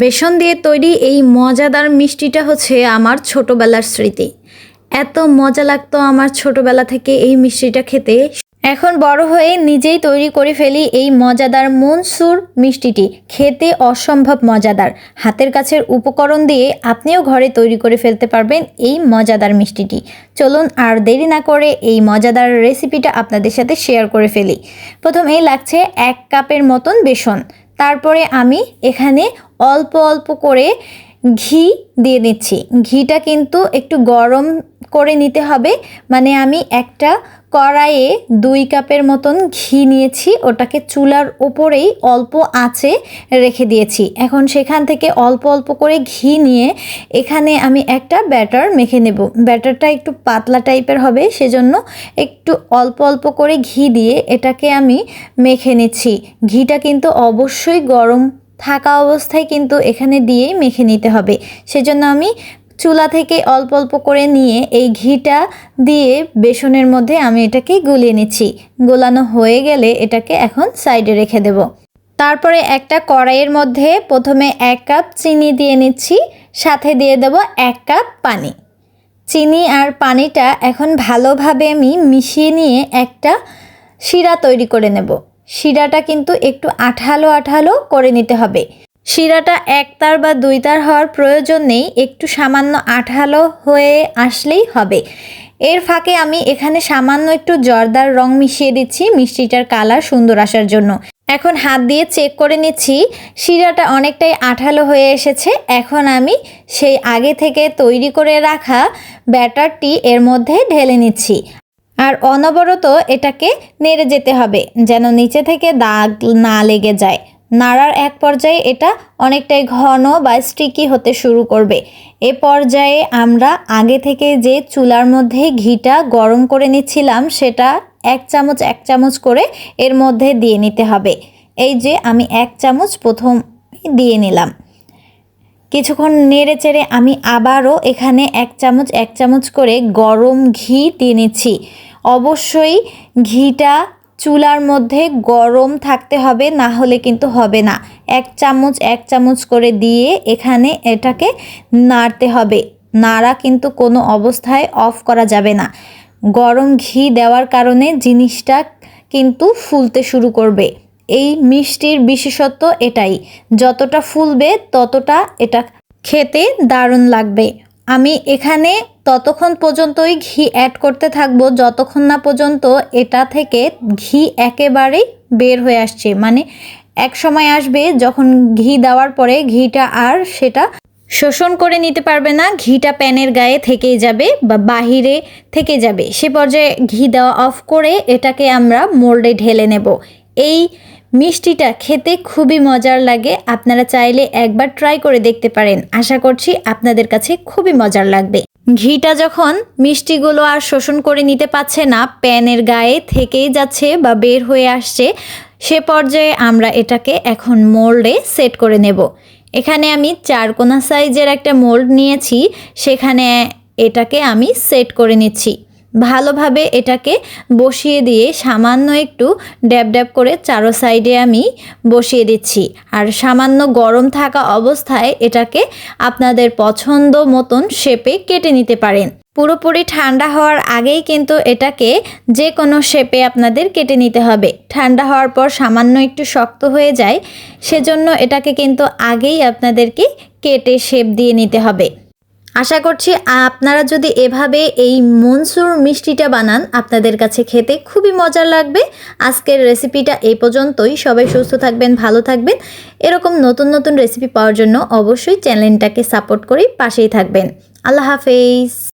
বেসন দিয়ে তৈরি এই মজাদার মিষ্টিটা হচ্ছে আমার ছোটবেলার স্মৃতি। এত মজা লাগতো আমার ছোটবেলা থেকে এই মিষ্টিটা খেতে। এখন বড় হয়ে নিজেই তৈরি করে ফেলি এই মজাদার মনসুর মিষ্টিটি। খেতে অসম্ভব মজাদার। হাতের কাছের উপকরণ দিয়ে আপনিও ঘরে তৈরি করে ফেলতে পারবেন এই মজাদার মিষ্টিটি। চলুন আর দেরি না করে এই মজাদার রেসিপিটা আপনাদের সাথে শেয়ার করে ফেলি। প্রথমেই লাগছে এক কাপের মতন বেসন। তারপরে আমি এখানে অল্প অল্প করে ঘি দিয়ে দিচ্ছি। ঘিটা কিন্তু একটু গরম করে নিতে হবে। মানে আমি একটা কড়াইয়ে দুই কাপের মতন ঘি নিয়েছি, ওটাকে চুলার ওপরেই অল্প আঁচে রেখে দিয়েছি। এখন সেখান থেকে অল্প অল্প করে ঘি নিয়ে এখানে আমি একটা ব্যাটার মেখে নেব। ব্যাটারটা একটু পাতলা টাইপের হবে, সেজন্য একটু অল্প অল্প করে ঘি দিয়ে এটাকে আমি মেখে নিচ্ছি। ঘিটা কিন্তু অবশ্যই গরম থাকা অবস্থায় কিন্তু এখানে দিয়েই মেখে নিতে হবে। সেজন্য আমি চুলা থেকে অল্প অল্প করে নিয়ে এই ঘিটা দিয়ে বেসনের মধ্যে আমি এটাকে গুলিয়ে নিচ্ছি। গোলানো হয়ে গেলে এটাকে এখন সাইডে রেখে দেব। তারপরে একটা কড়াইয়ের মধ্যে প্রথমে এক কাপ চিনি দিয়ে নিচ্ছি, সাথে দিয়ে দেব এক কাপ পানি। চিনি আর পানিটা এখন ভালোভাবে আমি মিশিয়ে নিয়ে একটা শিরা তৈরি করে নেব। শিরাটা কিন্তু একটু আঠালো আঠালো করে নিতে হবে। শিরাটা একতার বা দুইতার হওয়ার প্রয়োজন নেই, একটু সামান্য আঠালো হয়ে আসলেই হবে। এর ফাঁকে আমি এখানে সামান্য একটু জর্দার রং মিশিয়ে দিচ্ছি, মিষ্টিটার কালার সুন্দর আসার জন্য। এখন হাত দিয়ে চেক করে নিচ্ছি, শিরাটা অনেকটাই আঠালো হয়ে এসেছে। এখন আমি সেই আগে থেকে তৈরি করে রাখা ব্যাটারটি এর মধ্যে ঢেলে নিচ্ছি। আর অনবরত এটাকে নেড়ে যেতে হবে, যেন নিচে থেকে দাগ না লেগে যায়। নাড়ার এক পর্যায়ে এটা অনেকটাই ঘন বা স্টিকি হতে শুরু করবে। এ পর্যায়ে আমরা আগে থেকে যে চুলার মধ্যে ঘিটা গরম করে নিচ্ছিলাম, সেটা এক চামচ এক চামচ করে এর মধ্যে দিয়ে নিতে হবে। এই যে আমি এক চামচ প্রথম দিয়ে নিলাম। কিছুক্ষণ নেড়ে চেড়ে আমি আবারও এখানে এক চামচ এক চামচ করে গরম ঘি দিয়ে নিচ্ছি। অবশ্যই ঘিটা চুলার মধ্যে গরম থাকতে হবে, না হলে কিন্তু হবে না। এক চামচ এক চামচ করে দিয়ে এখানে এটাকে নাড়তে হবে। নাড়া কিন্তু কোনো অবস্থায় অফ করা যাবে না। গরম ঘি দেওয়ার কারণে জিনিসটা কিন্তু ফুলতে শুরু করবে। এই মিষ্টির বিশেষত্ব এটাই, যতটা ফুলবে ততটা এটা খেতে দারুণ লাগবে। আমি এখানে ততক্ষণ পর্যন্তই ঘি অ্যাড করতে থাকব। যতক্ষণ না পর্যন্ত এটা থেকে ঘি একেবারেই বের হয়ে আসছে। মানে এক সময় আসবে যখন ঘি দেওয়ার পরে ঘিটা আর সেটা শোষণ করে নিতে পারবে না। ঘিটা প্যানের গায়ে থেকেই যাবে বা বাহিরে থেকে যাবে। সে পর্যায়ে ঘি দেওয়া অফ করে এটাকে আমরা মোল্ডে ঢেলে নেব। এই মিষ্টিটা খেতে খুবই মজার লাগে। আপনারা চাইলে একবার ট্রাই করে দেখতে পারেন। আশা করছি আপনাদের কাছে খুবই মজার লাগবে। ঘিটা যখন মিষ্টিগুলো আর শোষণ করে নিতে পারছে না, প্যানের গায়ে থেকেই যাচ্ছে বা বের হয়ে আসছে, সে পর্যায়ে আমরা এটাকে এখন মোল্ডে সেট করে নেব। এখানে আমি চারকোনা সাইজের একটা মোল্ড নিয়েছি। সেখানে এটাকে আমি সেট করে নিচ্ছি। ভালোভাবে এটাকে বসিয়ে দিয়ে সামান্য একটু ড্যাব ড্যাব করে চারো সাইডে আমি বসিয়ে দিচ্ছি। আর সামান্য গরম থাকা অবস্থায় এটাকে আপনাদের পছন্দ মতন শেপে কেটে নিতে পারেন। পুরোপুরি ঠান্ডা হওয়ার আগেই কিন্তু এটাকে যে কোনো শেপে আপনাদের কেটে নিতে হবে। ঠান্ডা হওয়ার পর সামান্য একটু শক্ত হয়ে যায়, সেজন্য এটাকে কিন্তু আগেই আপনাদেরকে কেটে শেপ দিয়ে নিতে হবে। আশা করছি আপনারা যদি এভাবে এই মনসুর মিষ্টিটা বানান, আপনাদের কাছে খেতে খুবই মজার লাগবে। আজকের রেসিপিটা এই পর্যন্তই। সবাই সুস্থ থাকবেন, ভালো থাকবেন। এরকম নতুন নতুন রেসিপি পাওয়ার জন্য অবশ্যই চ্যানেলটাকে সাপোর্ট করে পাশেই থাকবেন। আল্লাহ হাফেজ।